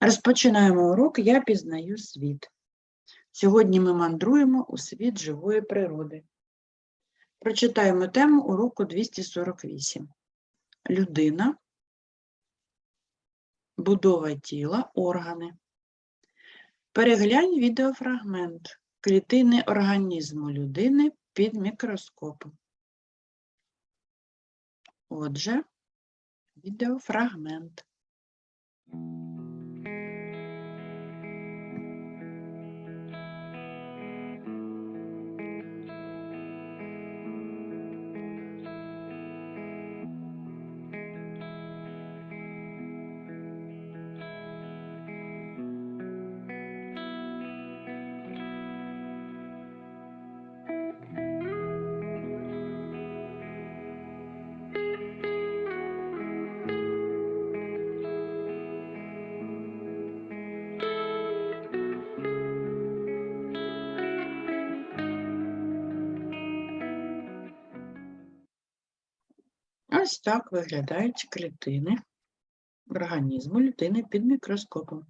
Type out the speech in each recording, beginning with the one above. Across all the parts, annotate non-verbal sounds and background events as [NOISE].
Розпочинаємо урок Я пізнаю світ. Сьогодні ми мандруємо у світ живої природи. Прочитаємо тему уроку 248. Людина, будова тіла, органи. Переглянь відеофрагмент клітини організму людини під мікроскопом. Отже, відеофрагмент. Ось так виглядають клітини організму людини під мікроскопом.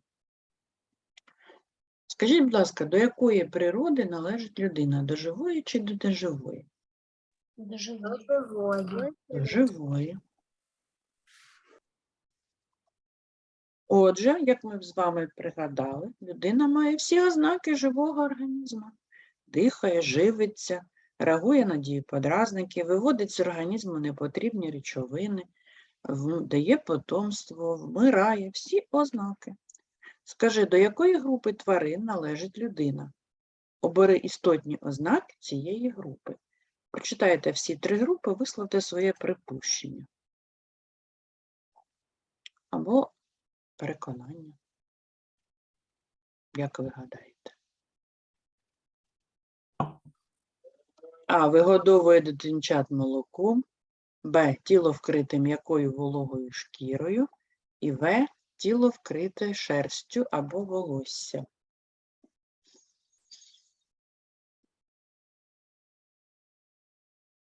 Скажіть, будь ласка, до якої природи належить людина? До живої чи до неживої? Живой. До живої. Отже, як ми з вами пригадали, людина має всі ознаки живого організму. Дихає, живиться, реагує на дії подразники, виводить з організму непотрібні речовини, дає потомство, вмирає, всі ознаки. Скажи, до якої групи тварин належить людина? Обери істотні ознаки цієї групи. Прочитайте всі три групи, висловте своє припущення. Або переконання. Як ви гадаєте? А. Вигодовує дитинчат молоком. Б. Тіло вкрите м'якою вологою шкірою. І В. Тіло вкрите шерстю або волосся.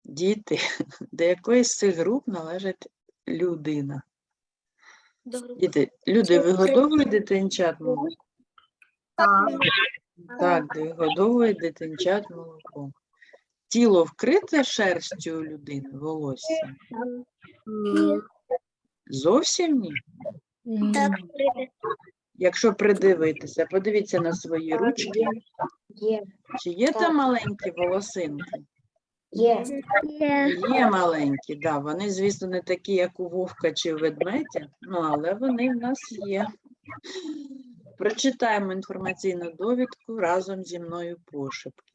Діти, [LAUGHS] до якої з цих груп належить людина? Діти, люди вигодовують дитинчат молоком? Так, вигодовують дитинчат молоком. Тіло вкрите шерстю людини, волосся? Зовсім ні. Так, Якщо придивитися, подивіться на свої ручки. є. Чи є там маленькі волосинки? Є. Є маленькі, да. Вони, звісно, не такі, як у вовка чи у ведмедя, ну, але вони в нас є. Прочитаємо інформаційну довідку разом зі мною пошепки.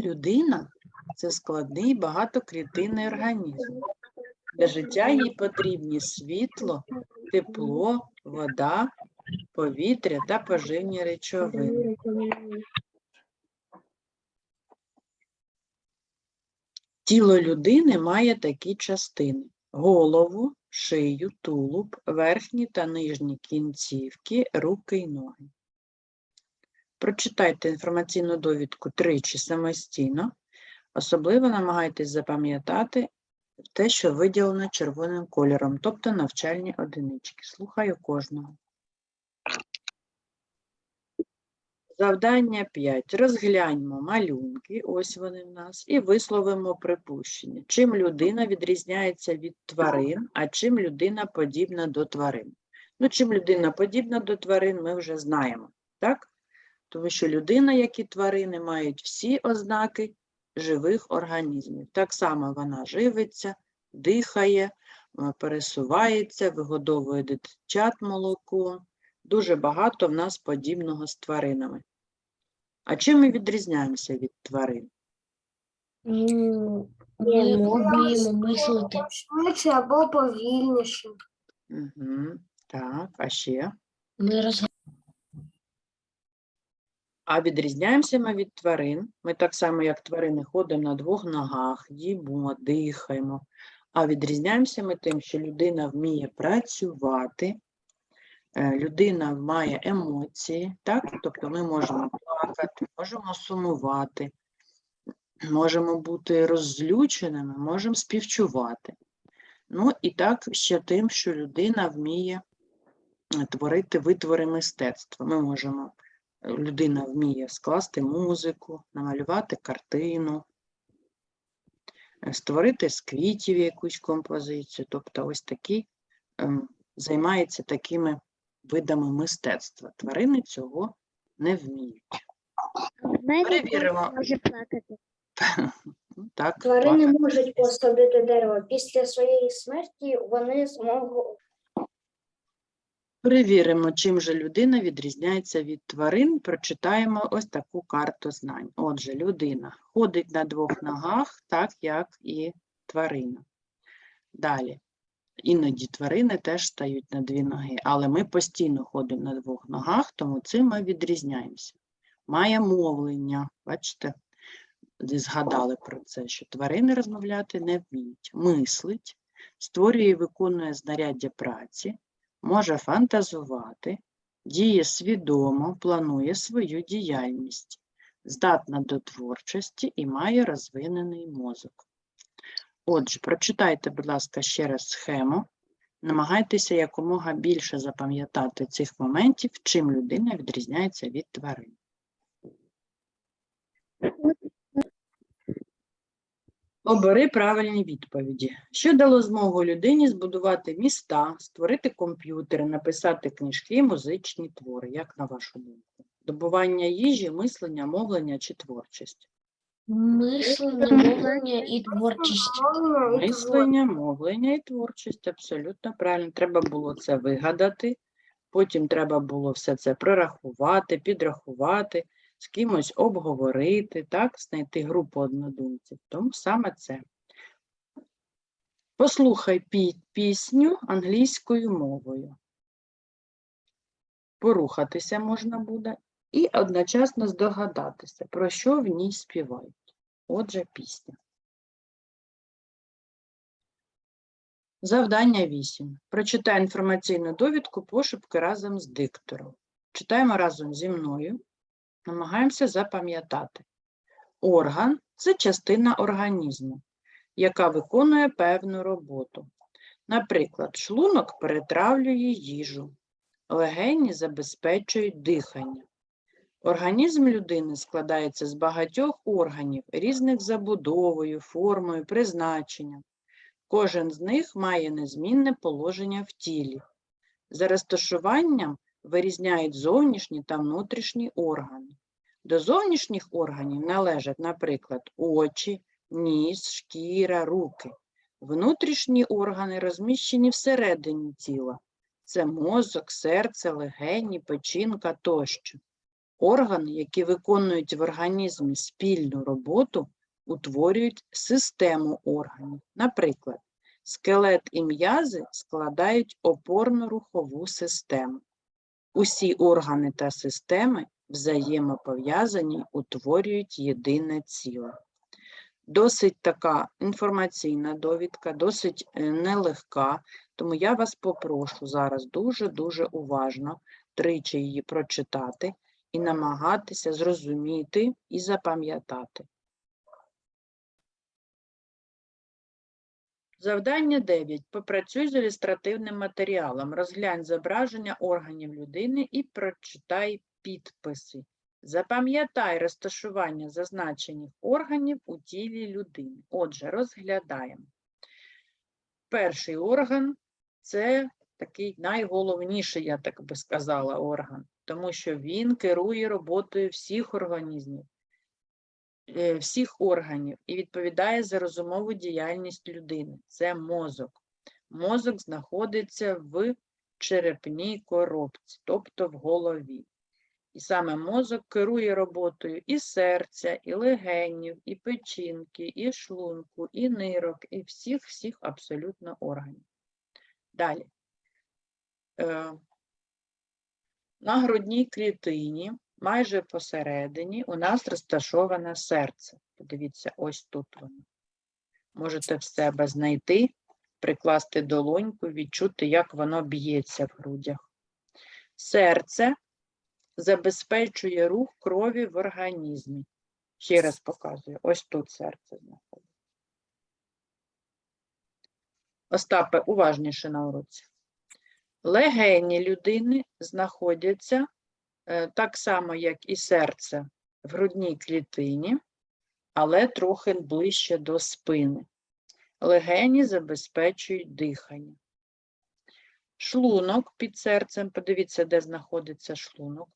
Людина це складний багатоклітинний організм. Для життя їй потрібні світло, тепло, вода, повітря та поживні речовини. Тіло людини має такі частини: голову, шию, тулуб, верхні та нижні кінцівки, руки й ноги. Прочитайте інформаційну довідку тричі самостійно. Особливо намагайтесь запам'ятати те, що виділено червоним кольором, тобто навчальні одинички. Слухаю кожного. Завдання 5. Розгляньмо малюнки, ось вони в нас, і висловимо припущення. Чим людина відрізняється від тварин, а чим людина подібна до тварин. Ну, чим людина подібна до тварин, ми вже знаємо, так? Тому що людина, як і тварини, мають всі ознаки живих організмів. Так само вона живиться, дихає, е, пересувається, вигодовує дитчат молоко. Дуже багато в нас подібного з тваринами. А чим ми відрізняємося від тварин? Ну, Ми вміємо мислити. Швидше або повільніше. Угу. Так, а ще? Ми. А відрізняємося ми від тварин. Ми так само, як тварини, ходимо на двох ногах, їмо, дихаємо. А відрізняємося ми тим, що людина вміє працювати, е, людина має емоції, так? Тобто ми можемо плакати, можемо сумувати, можемо бути розлюченими, можемо співчувати. Ну і так ще тим, що людина вміє е, творити витвори мистецтва. Ми можемо, людина вміє скласти музику, намалювати картину, е, створити з квітів якусь композицію. Тобто ось такі ем, займається такими видами мистецтва. Тварини цього не вміють. Перевіримо. може плакати. [LAUGHS] Так, Тварини плакати. можуть посадити дерево. Після своєї смерті вони зможуть Перевіримо, чим же людина відрізняється від тварин. Прочитаємо ось таку карту знань. Отже, людина ходить на двох ногах, так як і тварина. Далі. Іноді тварини теж стають на дві ноги, але ми постійно ходимо на двох ногах, тому цим ми відрізняємося. Має мовлення, бачите, згадали про це, що тварини розмовляти не вміють, мислить, створює і виконує знаряддя праці, може фантазувати, діє свідомо, планує свою діяльність, здатна до творчості і має розвинений мозок. Отже, прочитайте, будь ласка, ще раз схему. Намагайтеся якомога більше запам'ятати цих моментів, чим людина відрізняється від тварин. Обери правильні відповіді. Що дало змогу людині збудувати міста, створити комп'ютери, написати книжки, музичні твори, як на вашу думку? Добування їжі, мислення, мовлення чи творчість? Мислення, мовлення і творчість. Мислення, мовлення і творчість. Абсолютно правильно. Треба було це вигадати, потім треба було все це прорахувати, підрахувати, з кимось обговорити, так, знайти групу однодумців. Тому саме це. Послухай пісню англійською мовою. Порухатися можна буде і одночасно здогадатися, про що в ній співають. Отже, пісня. Завдання 8. Прочитай інформаційну довідку пошепки разом з диктором. Читаємо разом зі мною. Намагаємося запам'ятати. Орган це частина організму, яка виконує певну роботу. Наприклад, шлунок перетравлює їжу, легені забезпечують дихання. Організм людини складається з багатьох органів, різних забудовою, формою, призначенням. Кожен з них має незмінне положення в тілі. За розташуванням вирізняють зовнішні та внутрішні органи. До зовнішніх органів належать, наприклад, очі, ніс, шкіра, руки. Внутрішні органи розміщені всередині тіла. Це мозок, серце, легені, печінка тощо. Органи, які виконують в організмі спільну роботу, утворюють систему органів. Наприклад, скелет і м'язи складають опорно-рухову систему. Усі органи та системи взаємопов'язані, утворюють єдине ціле. Досить така інформаційна довідка, досить е, нелегка, тому я вас попрошу зараз дуже-дуже уважно тричі її прочитати і намагатися зрозуміти і запам'ятати. Завдання 9. Попрацюй з ілюстративним матеріалом. Розглянь зображення органів людини і прочитай підписи. Запам'ятай розташування зазначених органів у тілі людини. Отже, розглядаємо. Перший орган це такий найголовніший, я так би сказала, орган, тому що він керує роботою всіх організмів, всіх органів і відповідає за розумову діяльність людини. Це мозок. Мозок знаходиться в черепній коробці, тобто в голові. І саме мозок керує роботою і серця, і легенів, і печінки, і шлунку, і нирок, і всіх-всіх абсолютно органів. Далі. Е, на грудній клітині, майже посередині, у нас розташоване серце. Подивіться, ось тут воно. Можете в себе знайти, прикласти долоньку, відчути, як воно б'ється в грудях. Серце забезпечує рух крові в організмі. Ще раз показую, ось тут серце знаходиться. Остапе, уважніше на уроці. Легені людини знаходяться так само, як і серце в грудній клітині, але трохи ближче до спини. Легені забезпечують дихання. Шлунок під серцем, подивіться, де знаходиться шлунок.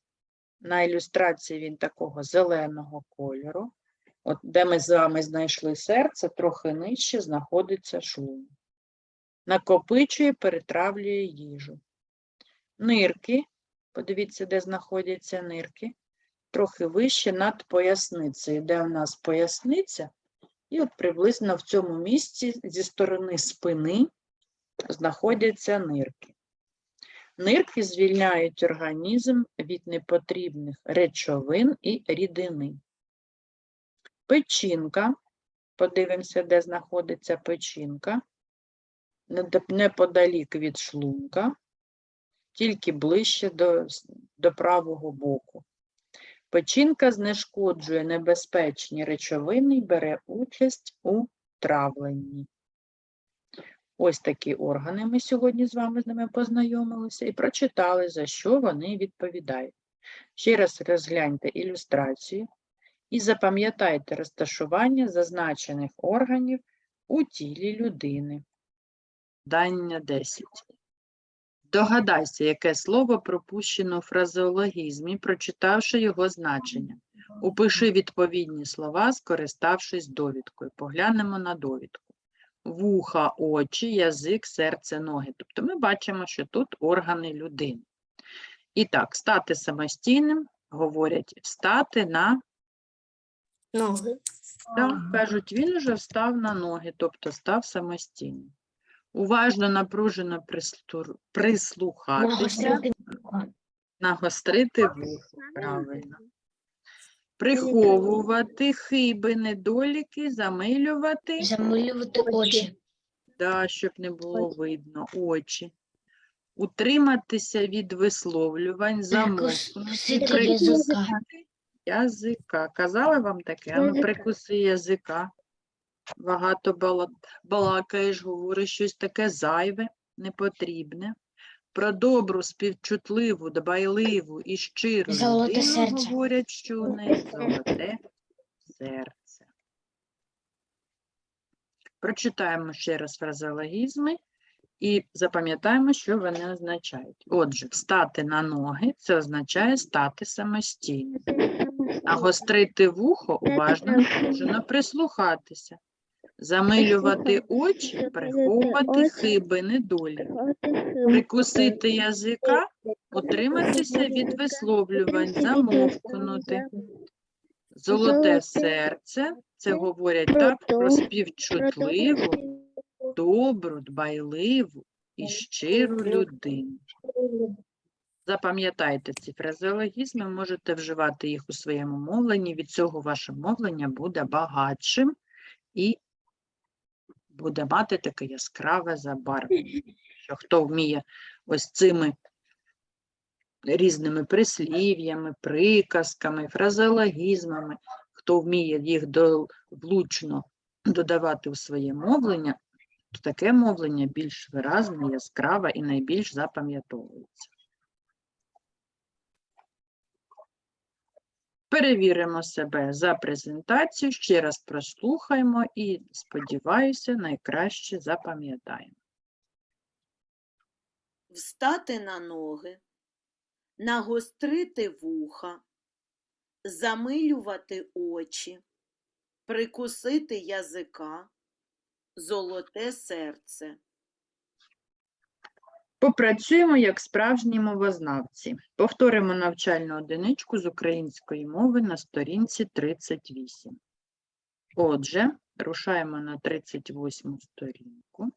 На ілюстрації він такого зеленого кольору. От де ми з вами знайшли серце, трохи нижче знаходиться шлунок. Накопичує, перетравлює їжу. Нирки, подивіться, де знаходяться нирки, трохи вище над поясницею, де у нас поясниця, і от приблизно в цьому місці зі сторони спини знаходяться нирки. Нирки звільняють організм від непотрібних речовин і рідини. Печінка, подивимося, де знаходиться печінка, неподалік від шлунка, тільки ближче до, до правого боку. Печінка знешкоджує небезпечні речовини і бере участь у травленні. Ось такі органи ми сьогодні з вами з ними познайомилися і прочитали, за що вони відповідають. Ще раз розгляньте ілюстрацію і запам'ятайте розташування зазначених органів у тілі людини. Дання 10. Догадайся, яке слово пропущено у фразеологізмі, прочитавши його значення. Упиши відповідні слова, скориставшись довідкою. Поглянемо на довідку. Вуха, очі, язик, серце, ноги. Тобто ми бачимо, що тут органи людини. І так, стати самостійним, говорять, встати на Ноги. так, кажуть, він уже встав на ноги, тобто став самостійним. Уважно, напружено прислухатися, Нагострити вухо, правильно. Приховувати хиби, недоліки, замилювати, Замилювати очі. да, щоб не було видно, очі. Утриматися від висловлювань, замовкнути, Прикусити язика. язика. Казали вам таке? А ну Язика. прикуси язика. Багато балакаєш, говориш щось таке зайве, непотрібне. Про добру, співчутливу, дбайливу і щиру Золоте людину серце. говорять, що у неї золоте серце. Прочитаємо ще раз фразеологізми і запам'ятаємо, що вони означають. Отже, встати на ноги це означає стати самостійно. Нагострити вухо, уважно [LAUGHS] прислухатися. Замилювати очі, приховувати хиби, недоліки. Прикусити язика, утриматися від висловлювань, замовкнути. Золоте серце це говорять так про співчутливу, добру, дбайливу і щиру людину. Запам'ятайте ці фразеологізми, можете вживати їх у своєму мовленні. Від цього ваше мовлення буде багатшим і буде мати таке яскраве забарвлення. Що хто вміє ось цими різними прислів'ями, приказками, фразеологізмами, хто вміє їх до, влучно додавати у своє мовлення, то таке мовлення більш виразне, яскраве і найбільш запам'ятовується. Перевіримо себе за презентацію, ще раз прослухаємо і, сподіваюся, найкраще запам'ятаємо. встати на ноги, нагострити вуха, замилювати очі, прикусити язика, золоте серце. Попрацюємо як справжні мовознавці. Повторимо навчальну одиничку з української мови на сторінці 38. Отже, рушаємо на 38 сторінку.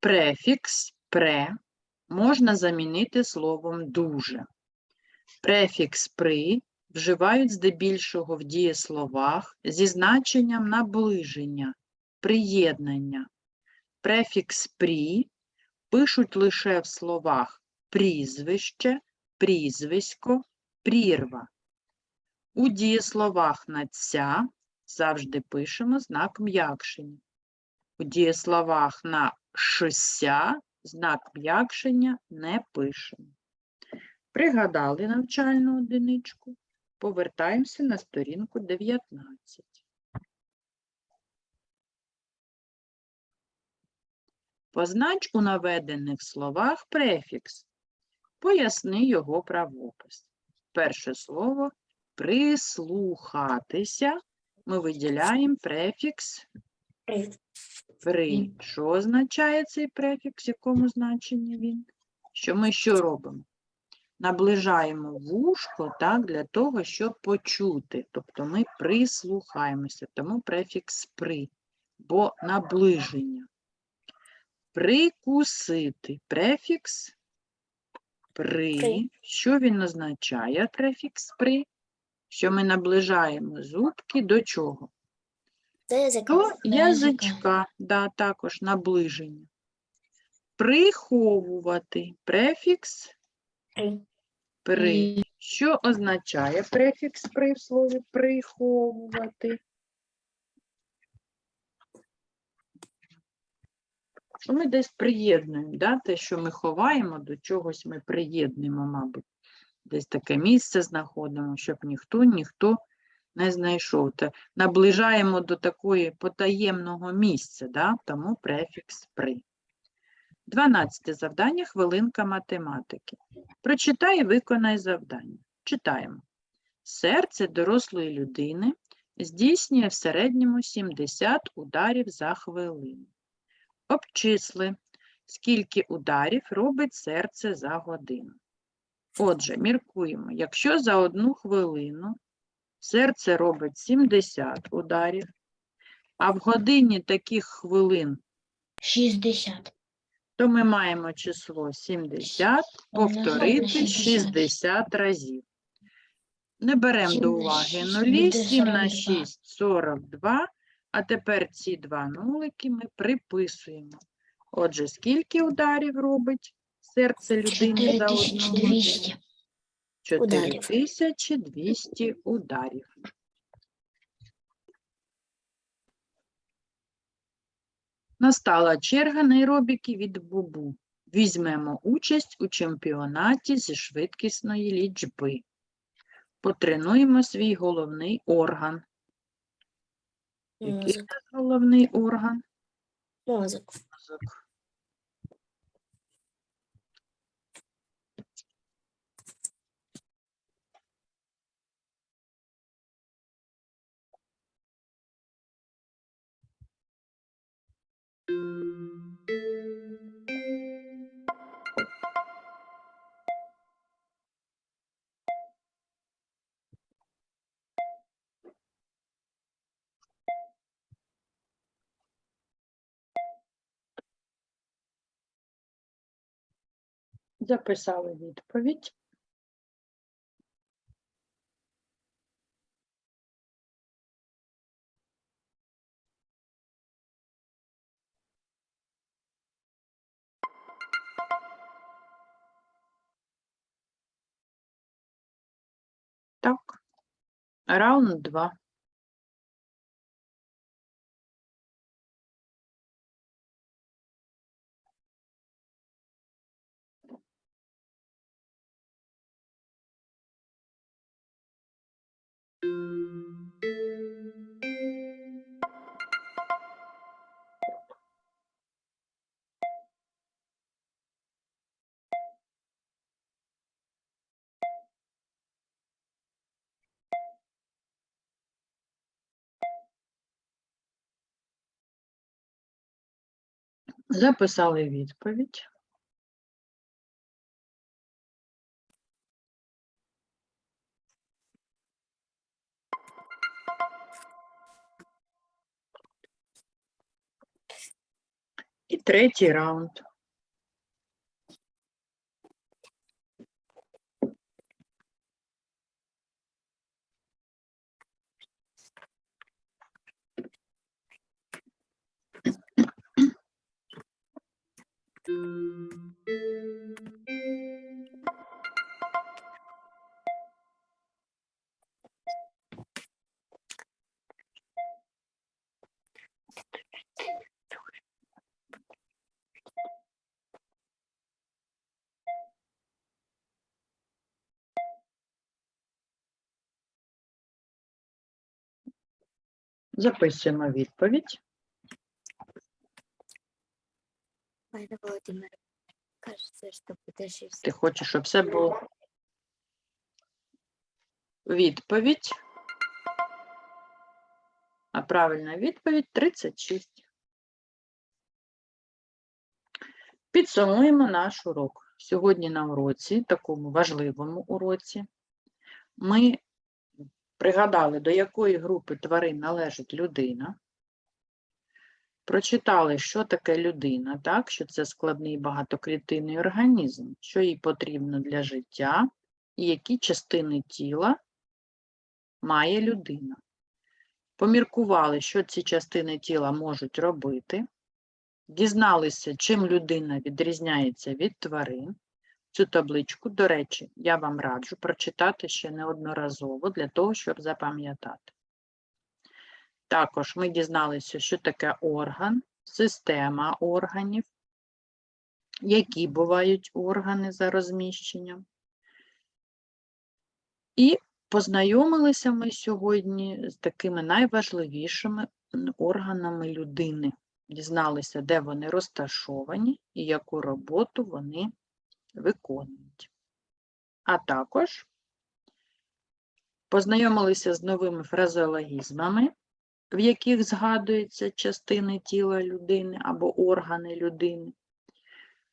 Префікс пре можна замінити словом дуже. Префікс при вживають здебільшого в дієсловах зі значенням наближення, приєднання. Префікс прі пишуть лише в словах прізвище, прізвисько, прірва. У дієсловах на ця завжди пишемо знак м'якшення. У дієсловах на шися знак м'якшення не пишемо. Пригадали навчальну одиничку. Повертаємося на сторінку 19. Познач у наведених словах префікс. Поясни його правопис. Перше слово прислухатися. Ми виділяємо префікс При. Що означає цей префікс, в якому значенні він? Що ми що робимо? Наближаємо вушко так, для того, щоб почути. Тобто ми прислухаємося, тому префікс при, бо наближення. Прикусити префікс при. Що він означає, префікс при? Що ми наближаємо зубки до чого? До язичка, да, також наближення. Приховувати префікс При. при. Що означає префікс при в слові приховувати? Що ми десь приєднуємо, да? те, що ми ховаємо, до чогось ми приєднуємо, мабуть. Десь таке місце знаходимо, щоб ніхто, ніхто не знайшов. Та наближаємо до такої потаємного місця, да? тому префікс при. Дванадцяте завдання хвилинка математики. Прочитай і виконай завдання. Читаємо. Серце дорослої людини здійснює в середньому 70 ударів за хвилину. Обчисли, скільки ударів робить серце за годину. Отже, міркуємо, якщо за одну хвилину серце робить 70 ударів, а в годині таких хвилин 60. То ми маємо число 70 повторити 60. 60 разів. Не беремо до уваги нулі, 7 на 42. 6 – 42, а тепер ці два нулики ми приписуємо. Отже, скільки ударів робить серце людини за одну годину? 4200. 4200 ударів. Настала черга нейробіки від Бубу. Візьмемо участь у чемпіонаті зі швидкісної лічби. Потренуємо свій головний орган. Який у нас головний орган? Мозок. Мозок. Записали відповідь. Так. Раунд 2. Записали відповідь. І третій раунд. Записуємо відповідь. Пане Володимир, кажется, что буде 60. Ти хочеш, щоб все було. Відповідь. А правильна відповідь 36. Підсумуємо наш урок. Сьогодні на уроці, такому важливому уроці, ми пригадали, до якої групи тварин належить людина. Прочитали, що таке людина, так? що це складний багатоклітинний організм, що їй потрібно для життя, і які частини тіла має людина. Поміркували, що ці частини тіла можуть робити, дізналися, чим людина відрізняється від тварин. Цю табличку, до речі, я вам раджу прочитати ще неодноразово для того, щоб запам'ятати. Також ми дізналися, що таке орган, система органів, які бувають органи за розміщенням. І познайомилися ми сьогодні з такими найважливішими органами людини. Дізналися, де вони розташовані і яку роботу вони виконують. А також познайомилися з новими фразеологізмами, в яких згадуються частини тіла людини або органи людини.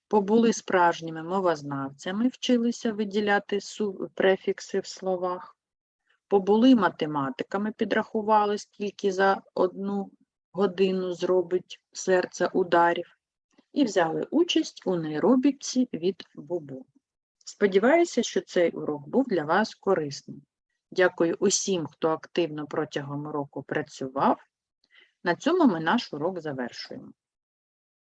Побули справжніми мовознавцями, вчилися виділяти префікси в словах. Побули математиками, підрахували, скільки за одну годину зробить серце ударів, і взяли участь у нейробіці від Бубу. Сподіваюся, що цей урок був для вас корисним. Дякую усім, хто активно протягом року працював. На цьому ми наш урок завершуємо.